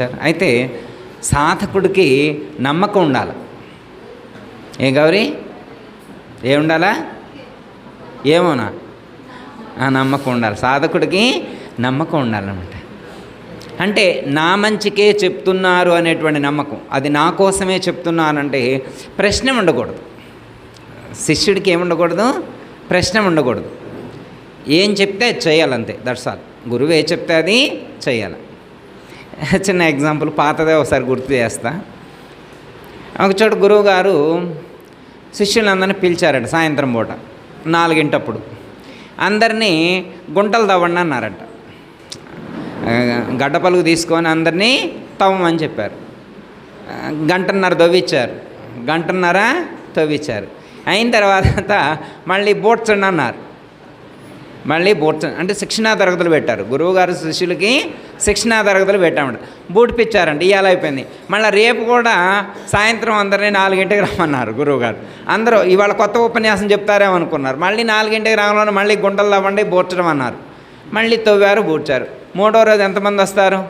వచ్చారు అయితే సాధకుడికి నమ్మకం ఉండాలి. ఏ గౌరీ? ఏ ఉండాలా? ఏమోనా? ఆ నమ్మకం ఉండాలి. సాధకుడికి నమ్మకం ఉండాలన్నమాట. అంటే నా మంచికే చెప్తున్నారు అనేటువంటి నమ్మకం. అది నా కోసమే చెప్తున్నానంటే ప్రశ్న ఉండకూడదు. శిష్యుడికి ఏముండకూడదు ప్రశ్న ఉండకూడదు. ఏం చెప్తే అది చేయాలంతే. దట్స్ ఆల్ గురువు ఏ చెప్తే అది చేయాలి. చిన్న ఎగ్జాంపుల్ పాతదే ఒకసారి గుర్తు చేస్తా. ఒక చోట గురువు గారు శిష్యులందరినీ పిలిచారట సాయంత్రం పూట నాలుగింటప్పుడు. అందరినీ గుంటలు తవ్వండి అన్నారట. గడ్డ పలుగు తీసుకొని అందరినీ తవ్వమని చెప్పారు. గంటన్నర తవ్విచ్చారు. గంటన్నర తవ్విచ్చారు. అయిన తర్వాత మళ్ళీ బోట్చండి అన్నారు. మళ్ళీ బోర్చ అంటే శిక్షణా తరగతులు పెట్టారు. గురువుగారు శిష్యులకి శిక్షణా తరగతులు పెట్టామంట. బూటిపిచ్చారంట ఇవాళ అయిపోయింది. మళ్ళీ రేపు కూడా సాయంత్రం అందరినీ నాలుగింటికి రమ్మన్నారు గురువు గారు అందరూ ఇవాళ కొత్త ఉపన్యాసం చెప్తారేమో అనుకున్నారు. మళ్ళీ నాలుగింటికి రావాలని మళ్ళీ గుంటలు తవ్వండి బూడ్చడం అన్నారు మళ్ళీ తవ్వారు బూడ్చారు మూడో రోజు ఎంతమంది వస్తారు?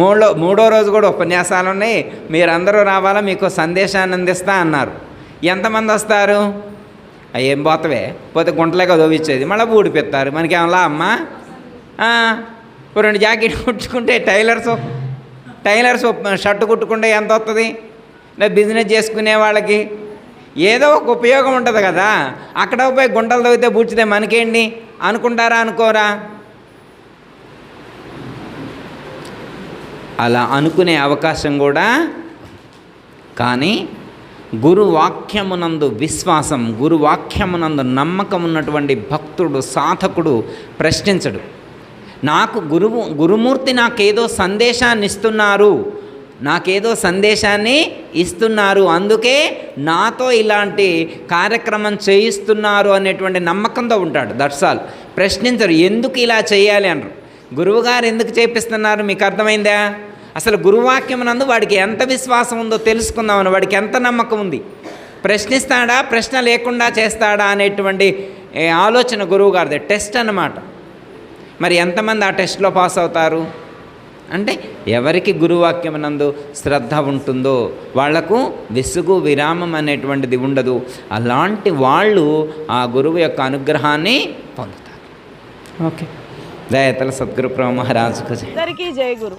మూడో మూడో రోజు కూడా ఉపన్యాసాలు ఉన్నాయి మీరందరూ రావాలా మీకు సందేశాన్ని అందిస్తా అన్నారు. ఎంతమంది వస్తారు? అవి ఏం పోతవే? పోతే గుంటలేక దోవిచ్చేది. మళ్ళీ ఊడిపిస్తారు మనకి ఏమలా అమ్మా? రెండు జాకెట్ కుట్టుకుంటే టైలర్స్ టైలర్స్ షర్ట్ కుట్టుకుంటే ఎంత వస్తుంది బిజినెస్ చేసుకునే వాళ్ళకి ఏదో ఒక ఉపయోగం ఉంటుంది కదా. అక్కడ పోయి గుంటలు తవ్వితే బూడ్చితే మనకేంటి? అనుకుంటారా అనుకోరా? అలా అనుకునే అవకాశం కూడా కానీ గురువాక్యమునందు విశ్వాసం గురువాక్యమునందు నమ్మకం ఉన్నటువంటి భక్తుడు సాధకుడు ప్రశ్నించడు. నాకు గురువు గురుమూర్తి నాకేదో సందేశాన్ని ఇస్తున్నారు నాకేదో సందేశాన్ని ఇస్తున్నారు అందుకే నాతో ఇలాంటి కార్యక్రమం చేయిస్తున్నారు అనేటువంటి నమ్మకంతో ఉంటాడు. That's all. ప్రశ్నించరు ఎందుకు ఇలా చేయాలి అనరు. గురువుగారు ఎందుకు చేపిస్తున్నారు మీకు అర్థమైందా? అసలు గురువాక్యమునందు వాడికి ఎంత విశ్వాసం ఉందో తెలుసుకుందామని వాడికి ఎంత నమ్మకం ఉంది. ప్రశ్నిస్తాడా ప్రశ్న లేకుండా చేస్తాడా అనేటువంటి ఏ, ఆలోచన గురువు గారిది టెస్ట్ అన్నమాట. మరి ఎంతమంది ఆ టెస్ట్లో పాస్ అవుతారు? అంటే ఎవరికి గురువాక్యమునందు శ్రద్ధ ఉంటుందో వాళ్ళకు విసుగు విరామం అనేటువంటిది ఉండదు. అలాంటి వాళ్ళు ఆ గురువు యొక్క అనుగ్రహాన్ని పొందుతారు. ఓకే. దయతల సద్గురు ప్రభు మహారాజుకు జై. అందరికీ జయ గురు.